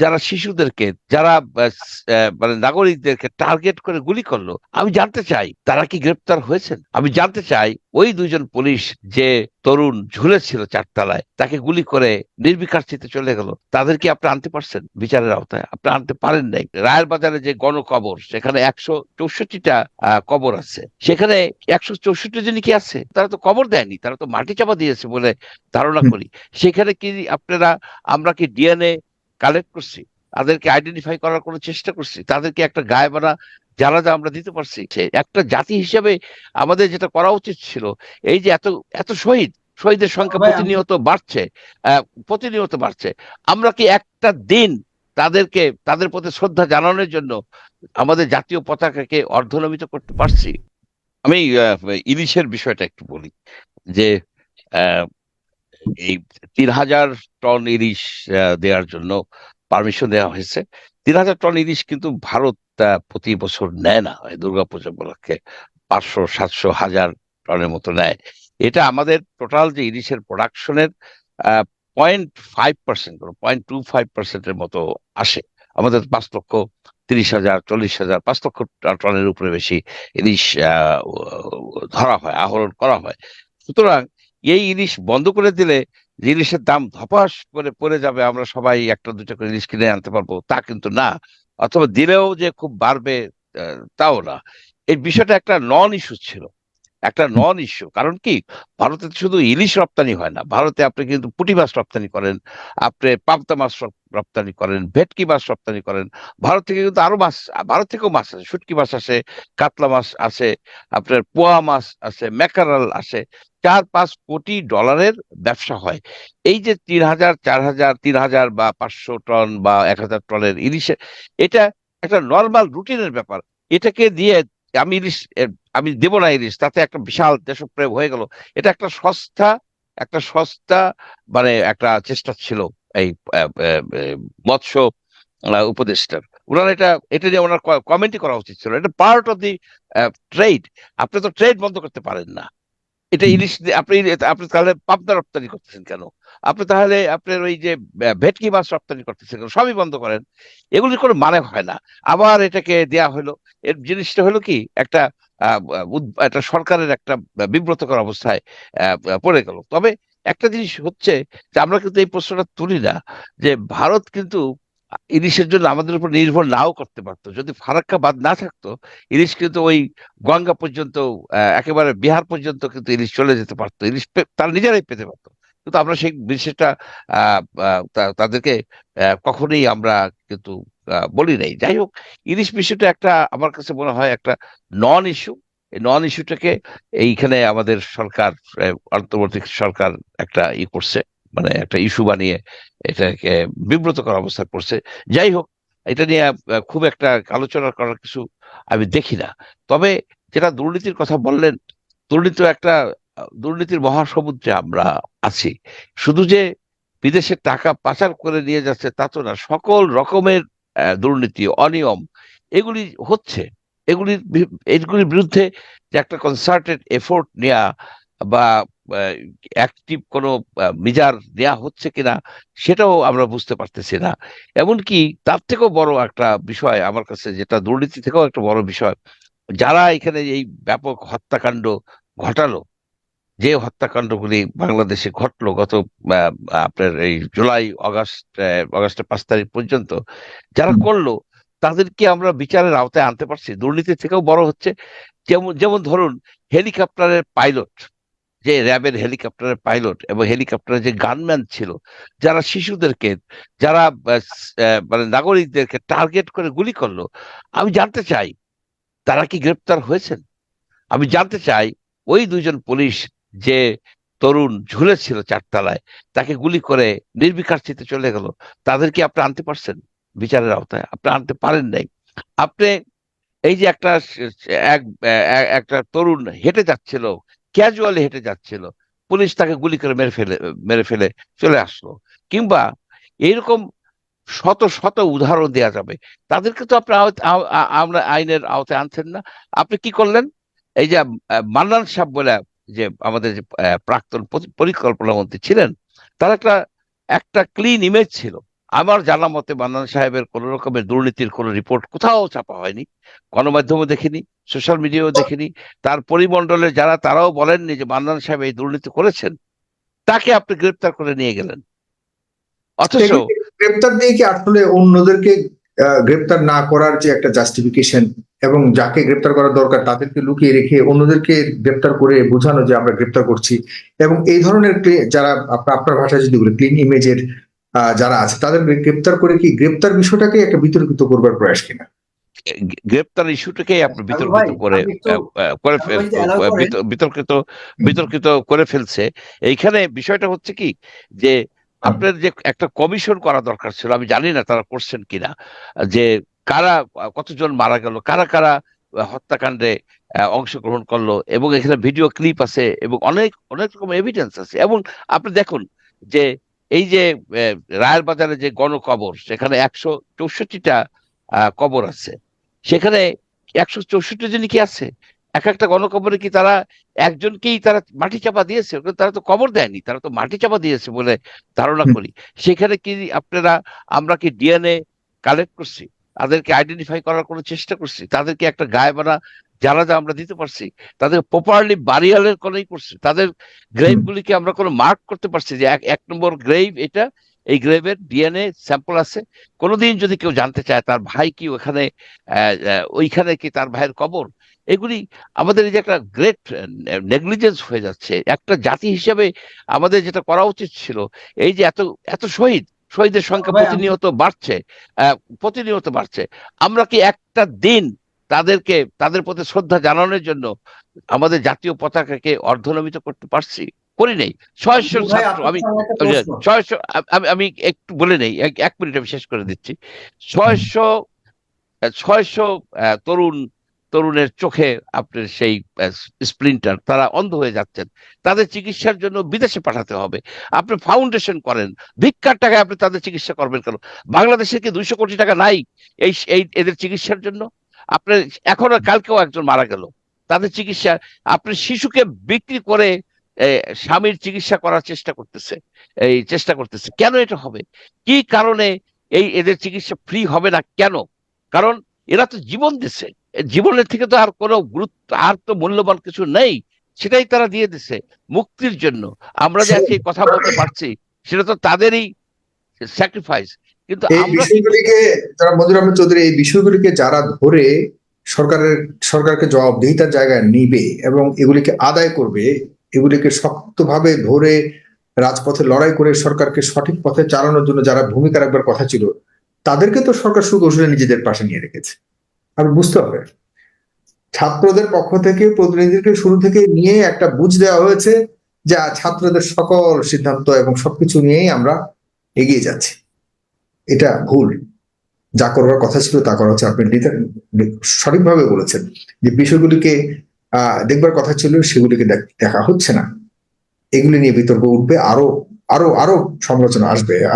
যারা শিশুদেরকে যারা মানে নাগরিকদেরকে টার্গেট করে গুলি করল আমি জানতে চাই তারা কি গ্রেপ্তার হয়েছেন? আমি জানতে চাই ওই দুইজন পুলিশ যে তরুণ ঝুলেছিল চারতলায় তাকে গুলি করে নির্বিকারচিতে চলে গেল। তাদের কি আপনি আনতে পারছেন বিচারের আওতায়? আপনি আনতে পারেন নাই। রায়ের বাজারে যে গণকবর সেখানে একশো চৌষট্টিটা কবর আছে। সেখানে একশো চৌষট্টি জন কি আছে? তারা তো কবর দেয়নি তারা তো মাটি চাপা দিয়েছে বলে ধারণা করি। সেখানে কি আপনারা আমরা কি ডিএনএ কালেক্ট করছি তাদেরকে আইডেন্টিফাই করার কোনো চেষ্টা করছি তাদেরকে একটা গায়ে বানা জানাজা আমরা দিতে পারছি। সে একটা জাতি হিসেবে আমাদের যেটা করা উচিত ছিল এই যে এত এত শহীদ শহীদের সংখ্যা প্রতিনিয়ত বাড়ছে আহ, প্রতিনিয়ত বাড়ছে আমরা কি একটা দিন তাদেরকে তাদের প্রতি শ্রদ্ধা জানানোর জন্য আমাদের জাতীয় পতাকাকে অর্ধনমিত করতে পারছি? আমি ইলিশের বিষয়টা একটু বলি যে আহ, এই তিন হাজার টন ইলিশ দেওয়ার জন্য পারমিশন দেওয়া হয়েছে। তিন হাজার টন ইলিশ কিন্তু ভারত প্রতি বছর নেয় না। দুর্গাপূজা উপলক্ষে পাঁচশো, সাতশো, হাজার টনের মতো নেয়। এটা আমাদের টোটাল যে ইলিশের প্রোডাকশনের point five percent point two five পার্সেন্টের মতো আসে। আমাদের পাঁচ লক্ষ তিরিশ হাজার, চল্লিশ হাজার, পাঁচ লক্ষ টনের উপরে বেশি ইলিশ ধরা হয়, আহরণ করা হয়। সুতরাং এই ইলিশ বন্ধ করে দিলে জিনিসের ইলিশের দাম ধপাস করে পড়ে যাবে, আমরা সবাই একটা দুটো করে ইলিশ কিনে আনতে পারব। তা কিন্তু না, অথবা দিলেও যে খুব বাড়বে তাও না। এই বিষয়টা একটা নন ইস্যু ছিল। একটা নন ইস্যু কারণ কি? ভারতে শুধু ইলিশ রপ্তানি হয় না, ভারতে আপনি কিন্তু পুঁটি মাছ রপ্তানি করেন, আপনি পাবদা মাছ রপ্তানি করেন, ভেটকি মাছ রপ্তানি করেন, ভারত থেকে কিন্তু আরও মাছ, ভারত থেকেও মাছ আছে শুটকি মাছ আসে, কাতলা মাছ আছে আপনার পোয়া মাছ আছে ম্যাকারাল আসে, চার পাঁচ কোটি ডলারের ব্যবসা হয়। এই যে তিন হাজার, চার হাজার, তিন হাজার বা পাঁচশো টন বা এক হাজার টনের ইলিশে, এটা একটা নর্মাল রুটিনের ব্যাপার। এটাকে দিয়ে আমি ইলিশ আমি দেবো না ইলিশ তাতে একটা বিশাল দেশপ্রেম হয়ে গেল। এটা একটা সস্তা একটা সস্তা মানে একটা চেষ্টা ছিল এই মৎস্য উপদেষ্টার। ওনারা এটা এটা নিয়ে ওনার কমেন্টই করা উচিত ছিল। এটা পার্ট অফ দি ট্রেড আপনি তো ট্রেড বন্ধ করতে পারেন না। এটা। ইলিশ আপনি আপনি তাহলে পাবনা রপ্তানি করতেছেন কেন? আপনি তাহলে আপনার ওই যে ভেটকি মাছ রপ্তানি করতেছেন কেন? সবই বন্ধ করেন। এগুলির কোনো মানে হয় না। আবার এটাকে দেয়া হলো। এর জিনিসটা হলো কি? একটা একটা সরকারের একটা বিব্রতকর অবস্থায় পড়ে গেল। তবে একটা জিনিস হচ্ছে যে আমরা কিন্তু এই প্রশ্নটা তুলি না যে ভারত কিন্তু ইলিশের জন্য আমাদের উপর নির্ভর নাও করতে পারতো। যদি ফারাক্কা বাদ না থাকতো, ইলিশ কিন্তু ওই গঙ্গা পর্যন্ত একেবারে বিহার পর্যন্ত কিন্তু ইলিশ চলে যেতে পারতো। ইলিশ তারা নিজেরাই পেতে পারতো। কিন্তু আমরা সেই বিষয়টা তাদেরকে কখনোই আমরা কিন্তু বলি নাই। যাই হোক, ইলিশ বিষয়টা একটা আমার কাছে মনে হয় একটা নন ইস্যু নন ইস্যুটাকে এইখানে আমাদের সরকার অন্তর্বর্তী সরকার একটা ই করছে মানে একটা ইস্যু বানিয়ে এটাকে বিব্রত বিব্রতকর অবস্থা করছে। যাই হোক, এটা নিয়ে খুব একটা আলোচনা করার কিছু আমি দেখি না। তবে যেটা দুর্নীতির কথা বললেন দুর্নীতি একটা দুর্নীতির মহাসমুদ্রে আমরা আছি। শুধু যে বিদেশের টাকা পাচার করে নিয়ে যাচ্ছে তা তো না, সকল রকমের দুর্নীতি, অনিয়ম, এগুলি হচ্ছে। এগুলির এগুলির বিরুদ্ধে যে একটা কনসার্টেড এফোর্ট নেওয়া বা অ্যাক্টিভ কোনো মিজার নেওয়া হচ্ছে কিনা সেটাও আমরা বুঝতে পারতেছি না। এমনকি তার থেকেও বড় একটা বিষয় আমার কাছে, যেটা দুর্নীতি থেকেও একটা বড় বিষয়, যারা এখানে এই ব্যাপক হত্যাকাণ্ড ঘটালো যে হত্যাকাণ্ডগুলি বাংলাদেশে ঘটলো গত আপনার এই জুলাই অগাস্ট অগাস্টের পাঁচ তারিখ পর্যন্ত যারা করল তাদেরকে আমরা বিচারের আওতায় আনতে পারছি। দুর্নীতি থেকেও বড় হচ্ছে। যেমন যেমন ধরুন হেলিকপ্টারের পাইলট যে র্যাবের হেলিকপ্টারের পাইলট এবং হেলিকপ্টারের যে গানম্যান ছিল যারা শিশুদেরকে যারা মানে নাগরিকদেরকে টার্গেট করে গুলি করল আমি জানতে চাই তারা কি গ্রেপ্তার হয়েছেন? আমি জানতে চাই ওই দুইজন পুলিশ যে তরুণ ঝুলেছিল চারতলায়, তাকে গুলি করে নির্বিকারচিতে চলে গেল। তাদের কি আপনি আনতে পারছেন? বিচারের আওতায় আপনি আনতে পারেন নাই। আপনি এই যে একটা একটা তরুণ হেঁটে যাচ্ছিল ক্যাজুয়ালি হেঁটে যাচ্ছিল, পুলিশ তাকে গুলি করে মেরে ফেলে মেরে ফেলে চলে আসলো। কিংবা এরকম শত শত উদাহরণ দেওয়া যাবে। তাদেরকে তো আপনি আমরা আইনের আওতায় আনছেন না। আপনি কি করলেন? এই যে মান্নান সাহেব বলে যে আমাদের যে প্রাক্তন পরিকল্পনা মন্ত্রী ছিলেন, তার একটা একটা ক্লিন ইমেজ ছিল। আমার জানা মতে মান্নান সাহেবের কোন রকমের দুর্নীতির কোন রিপোর্ট কোথাও ছাপা হয়নি গণমাধ্যমে দেখিনি সোশ্যাল মিডিয়াও দেখিনি। তার পরিমণ্ডলে যারা, তারাও বলেননি যে মান্নান সাহেব এই দুর্নীতি করেছেন, তাকে আপনি গ্রেপ্তার করে নিয়ে গেলেন। অথচ গ্রেপ্তার দিয়ে কি আসলে অন্যদেরকে গ্রেপ্তার না করার যে একটা জাস্টিফিকেশন এবং যাকে গ্রেপ্তার করা দরকার তাদেরকে লুকিয়ে রেখে অন্যদেরকে গ্রেপ্তার করে বোঝানো যে আমরা গ্রেপ্তার করছি এবং এই ধরনের যারা আপনার আপনার ভাষায় যদি বলি ক্লিন ইমেজের যারা আছে তাদের গ্রেপ্তার করে কি গ্রেপ্তার বিষয়টাকে একটা বিতর্কিত করবার প্রয়াস কিনা? গ্রেপ্তার ইস্যুটাকে আপনি বিতর্কিত করে করে বিতর্কিত বিতর্কিত করে ফেলছে। এইখানে বিষয়টা হচ্ছে কি যে আপনার যে একটা কমিশন করা দরকার ছিল, আমি জানি না তারা করছেন কিনা, যে কারা, কতজন মারা গেল, কারা কারা হত্যাকাণ্ডে অংশগ্রহণ করল, এবং এখানে ভিডিও ক্লিপ আছে, এবং অনেক অনেক রকম এভিডেন্স আছে। এবং আপনি দেখুন যে এই যে রায়ের বাজারে যে গণকবর, সেখানে একশো চৌষট্টিটা কবর আছে। সেখানে একশো চৌষট্টি জন কি আছে? এক একটা গণকবরে কি তারা একজনকেই তারা মাটি চাপা দিয়েছে? তারা তো কবর দেয়নি তারা তো মাটি চাপা দিয়েছে বলে ধারণা করি। সেখানে কি আপনারা আমরা কি ডিএনএ কালেক্ট করছি? তাদেরকে আইডেন্টিফাই করার কোনো চেষ্টা করছি? তাদেরকে একটা গায়েবানা যা আমরা দিতে পারছি? তাদের প্রপারলি বারিয়ালের কোনই করছি? তাদের গ্রেভ গুলিকে আমরা কোনো মার্ক করতে পারছি যে এক এক নম্বর গ্রেভ এটা এই গ্রেভের ডিএনএ স্যাম্পল আছে। কোনোদিন যদি কেউ জানতে চায় তার ভাই কি ওখানে ওইখানে কি তার ভাইয়ের কবর? এগুলি আমাদের এই যে একটা গ্রেট নেগলিজেন্স হয়ে যাচ্ছে। একটা জাতি হিসেবে আমাদের যেটা করা উচিত ছিল এই যে এত এত শহীদ শহীদের সংখ্যা প্রতিনিয়ত বাড়ছে প্রতিনিয়ত বাড়ছে। আমরা কি একটা দিন তাদেরকে তাদের প্রতি শ্রদ্ধা জানানোর জন্য আমাদের জাতীয় পতাকাকে অর্ধনমিত করতে পারছি? করি নেই। ছয়শো ছাত্র আমি। ছয়শো আমি আমি একটু বলে নেই এক মিনিট আমি শেষ করে দিচ্ছি। ছয়শো ছয়শো তরুণ তরুণের চোখে আপনার সেই স্প্লিন্টার তারা অন্ধ হয়ে যাচ্ছেন। তাদের চিকিৎসার জন্য বিদেশে পাঠাতে হবে। আপনি ফাউন্ডেশন করেন। ভিক্ষার টাকায় আপনি তাদের চিকিৎসা করবেন কেন? বাংলাদেশে কি দুইশো কোটি টাকা নাই এই এই এদের চিকিৎসার জন্য? আপনার এখনও কালকেও একজন মারা গেল। তাদের চিকিৎসা আপনি শিশুকে বিক্রি করে স্বামীর চিকিৎসা করার চেষ্টা করতেছে। এই চেষ্টা করতেছে। কেন এটা হবে? কি কারণে এই এদের চিকিৎসা ফ্রি হবে না কেন? কারণ এরা তো জীবন দিছে। জীবনের থেকে তো আর কোনো গুরুত্ব আর তো মূল্যবান কিছু নেই। সেটাই তারা দিয়ে দিছে মুক্তির জন্য। আমরা যে আজকে কথা বলতে পারছি সেটা তো তাদেরই স্যাক্রিফাইস কিন্তু এই বিষয়গুলিকে আহমেদ চৌধুরী এই বিষয়গুলিকে যারা ধরে সরকারের সরকারকে জবাবদিহিতার জায়গায় নিবে এবং এগুলিকে আদায় করবে এগুলিকে শক্তভাবে ধরে রাজপথে লড়াই করে সরকারকে সঠিক পথে চালানোর জন্য যারা ভূমিকা রাখবার কথা ছিল, তাদেরকে তো সরকার সুকৌশলে নিজেদের পাশে নিয়ে রেখেছে। আর বুঝতে হবে, ছাত্রদের পক্ষ থেকে প্রতিনিধিকে শুরু থেকে নিয়ে একটা বুঝ দেওয়া হয়েছে যে ছাত্রদের সকল সিদ্ধান্ত এবং সবকিছু নিয়েই আমরা এগিয়ে যাচ্ছি। এটা ভুল। যা করবার কথা ছিল তা করা হচ্ছে। আপনি সঠিকভাবে বলেছেন যে, বিষয়গুলিকে দেখবার কথা ছিল সেগুলিকে দেখ- হচ্ছে না। এগুলি নিয়ে বিতর্ক উঠবে, আরও আরও আরও সমালোচনা আসবে।